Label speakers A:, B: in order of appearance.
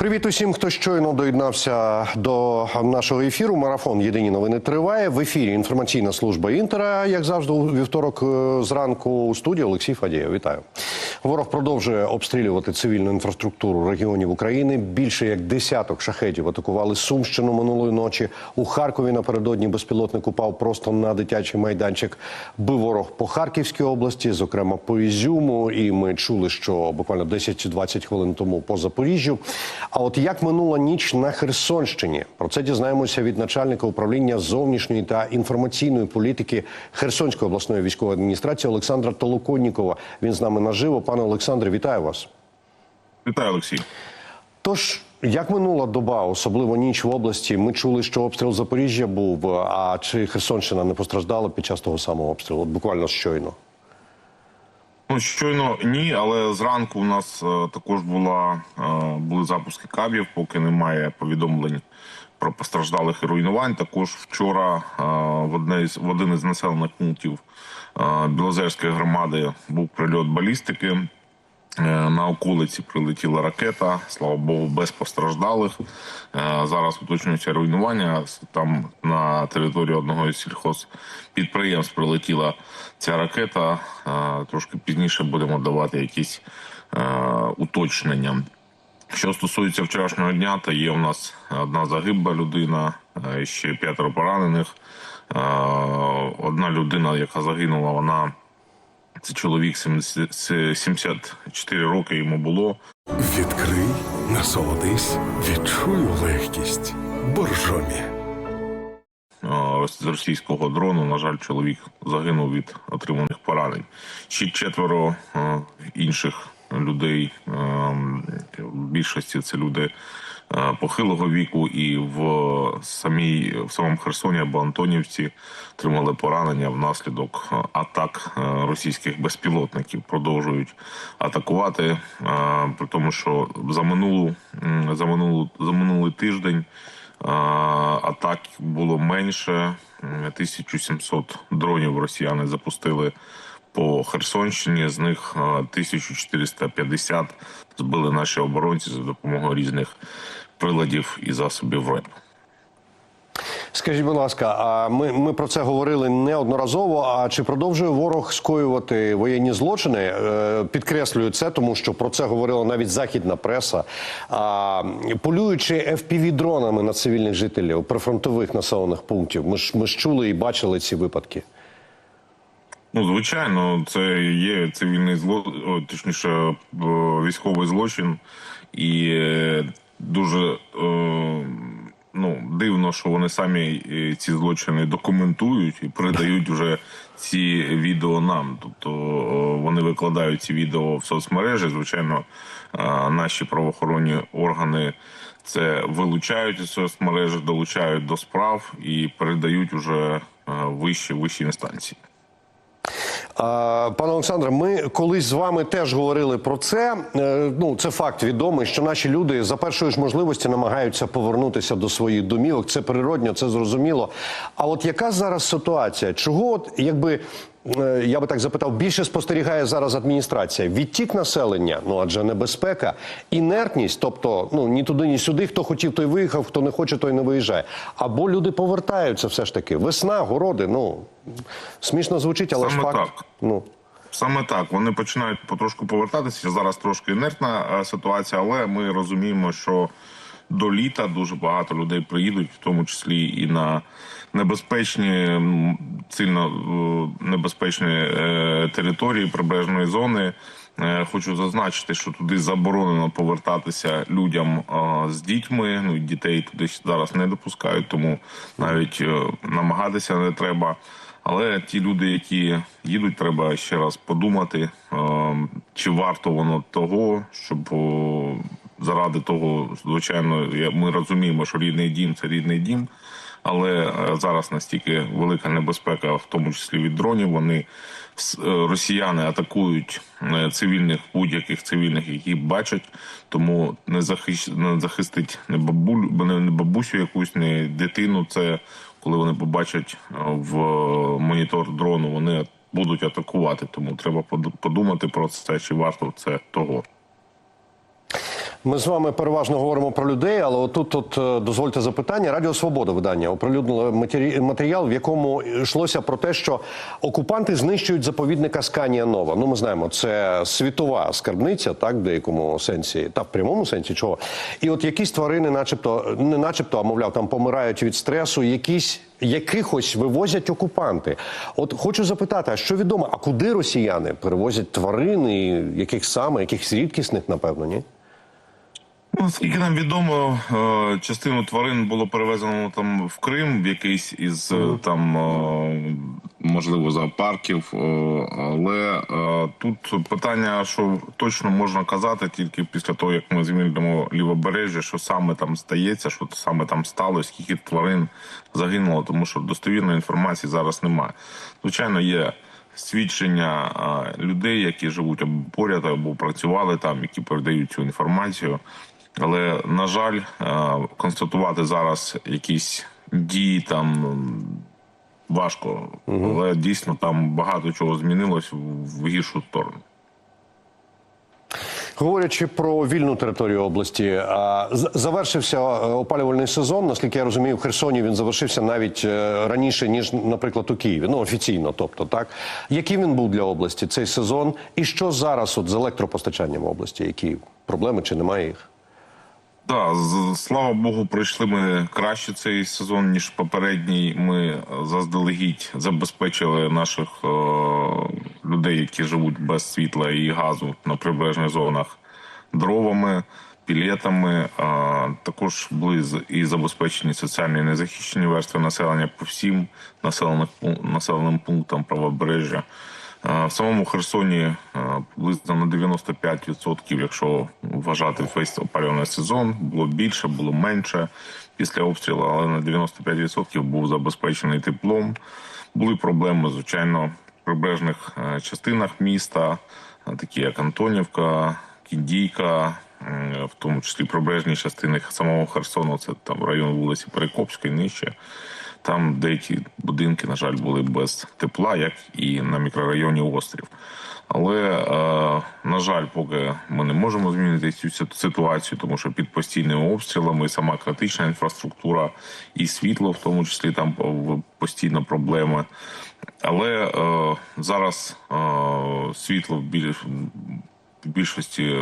A: Привіт усім, хто щойно доєднався до нашого ефіру. Марафон Єдині новини триває. В ефірі інформаційна служба інтера, як завжди, у вівторок е, зранку у студії Олексій Фадієв. Вітаю. Ворог продовжує обстрілювати цивільну інфраструктуру регіонів України. Більше як десяток шахетів атакували Сумщину минулої ночі. У Харкові напередодні безпілотник упав просто на дитячий майданчик. Бив ворог по Харківській області, зокрема по Ізюму. І ми чули, що буквально 10-20 хвилин тому по Запоріжжю. А от як минула ніч на Херсонщині? Про це дізнаємося від начальника управління зовнішньої та інформаційної політики Херсонської обласної військової адміністрації Олександра Толоконнікова. Він з нами наживо. Пане Олександре, вітаю вас.
B: Вітаю, Олексій.
A: Тож, як минула доба, особливо ніч в області, ми чули, що обстріл Запоріжжя був. А чи Херсонщина не постраждала під час того самого обстрілу? От буквально щойно.
B: Ну щойно ні, але зранку у нас е, також була е, були запуски кабів, поки немає повідомлень про постраждалих і руйнувань. Також вчора е, в одне із в один із населених пунктів е, Білозерської громади був прильот балістики. Е, На околиці прилетіла ракета, слава Богу, без постраждалих. Е, Зараз уточнюється руйнування. Там на території одного із сільхозпідприємств прилетіла ця ракета. Е, Трошки пізніше будемо давати якісь уточнення. Що стосується вчорашнього дня, то є у нас одна загибла людина, ще п'ятеро поранених. Одна людина, яка загинула, вона це чоловік 70 74 роки йому було.
C: Відкрий, насолодись, відчуй легкість. Боржомі.
B: З російського дрону. На жаль, чоловік загинув від отриманих поранень. Ще четверо інших людей. В більшості це люди похилого віку, і в самій в самому Херсоні або Антонівці отримали поранення внаслідок е, атак е, російських безпілотників. Продовжують атакувати, е, при тому, що за минулу за минулу за минулий тиждень. Атак було менше. М, 1700 дронів росіяни запустили по Херсонщині. З них а, 1450 збили наші оборонці за допомогою різних приладів і засобів РЕП.
A: Скажіть, будь ласка, а ми, ми про це говорили неодноразово. А чи продовжує ворог скоювати воєнні злочини? Е, Підкреслюю це, тому що про це говорила навіть західна преса. А, полюючи fpv дронами на цивільних жителів прифронтових населених пунктів, ми ж ми ж чули і бачили ці випадки.
B: Ну, звичайно, це є цивільний зло, точніше, військовий злочин, і е, дуже е, ну, дивно, що вони самі е, ці злочини документують і передають вже ці відео нам. Тобто е, вони викладають ці відео в соцмережі. Звичайно, е, наші правоохоронні органи. Це вилучають із соцмережі, долучають до справ і передають уже вищі вищі інстанції.
A: Пане Олександре, ми колись з вами теж говорили про це. Е, Ну, це факт відомий, що наші люди за першої ж можливості намагаються повернутися до своїх домівок. Це природньо, це зрозуміло. А от яка зараз ситуація? Чого, от якби я би так запитав, більше спостерігає зараз адміністрація? Відтік населення, ну адже небезпека, інертність, тобто ну ні туди, ні сюди. Хто хотів, той виїхав, хто не хоче, той не виїжджає. Або люди повертаються, все ж таки. Весна, городи. Ну смішно звучить, але ж факт.
B: так.
A: Ну
B: Саме так вони починають потрошку повертатися. Зараз трошки інертна е, ситуація, але ми розуміємо, що до літа дуже багато людей приїдуть, в тому числі і на небезпечні, сильно е, небезпечні е, території прибережної зони. Е, Хочу зазначити, що туди заборонено повертатися людям з дітьми. Ну дітей туди зараз не допускають, тому навіть намагатися не треба. Але ті люди, які їдуть, треба ще раз подумати, е, чи варто воно того, щоб заради того, звичайно, ми розуміємо, що рідний дім це рідний дім. Але е, зараз настільки велика небезпека, в тому числі від дронів, вони е, росіяни атакують е, цивільних будь-яких цивільних, які бачать, тому не захищ... захистить не бабулю, не бабусю якусь, не дитину. Це коли вони побачать в монітор дрону, вони будуть атакувати. Тому треба поду- подумати про це, чи варто це того.
A: Ми з вами переважно говоримо про людей, але отут от, е, дозвольте запитання. Радіо Свобода видання оприлюднило матері- матеріал, в якому йшлося про те, що окупанти знищують заповідника Сканія Нова. Ну, ми знаємо, це світова скарбниця, так, в деякому сенсі, та в прямому сенсі чого. І от якісь тварини, начебто, не начебто, а мовляв, там помирають від стресу, якісь. Якихось вивозять окупанти. От хочу запитати, а що відомо? А куди росіяни перевозять тварин і яких саме, якихось рідкісних, напевно, ні?
B: Ну, Наскільки нам відомо, е, частину тварин було перевезено там в Крим, в якийсь із е, там е, можливо зоопарків. Але тут питання, що точно можна казати тільки після того, як ми звільнимо лівобережжя, що саме там стається, що саме там сталося, скільки тварин загинуло, тому що достовірної інформації зараз немає. Звичайно, є. Свідчення людей, які живуть або поряд, або працювали там, які передають цю інформацію. Але на жаль, констатувати зараз якісь дії там важко, але дійсно там багато чого змінилось в- гіршу сторону.
A: Говорячи про вільну територію області, завершився е, опалювальний сезон. Наскільки я розумію, в Херсоні він завершився навіть е, раніше ніж, наприклад, у Києві. Ну офіційно, тобто, так яким він був для області цей сезон, і що зараз от з електропостачанням області? Які проблеми чи немає їх?
B: Так, слава Богу, пройшли ми краще цей сезон, ніж попередній. Ми е, заздалегідь забезпечили наших е, людей, які живуть без світла і газу на прибережних зонах дровами, пілетами. А також були і забезпечені соціальні незахищені верстви населення по всім населених населеним пунктам правобережжя. В самому Херсоні приблизно на 95%, якщо вважати весь опалювальний сезон, було більше, було менше після обстрілу, але на 95% був забезпечений теплом. Були проблеми, звичайно, в прибережних е, частинах міста, е, такі як Антонівка, Кіндійка, в тому числі прибережні частини самого Херсону, це там район вулиці Перекопської, нижче. Там деякі будинки, на жаль, були без тепла, як і на мікрорайоні Острів. Але, е, на жаль, поки ми не можемо змінити цю ситуацію, тому що під постійними обстрілами сама критична інфраструктура і світло, в тому числі там постійно проблеми. Але е, зараз е, світло в більшості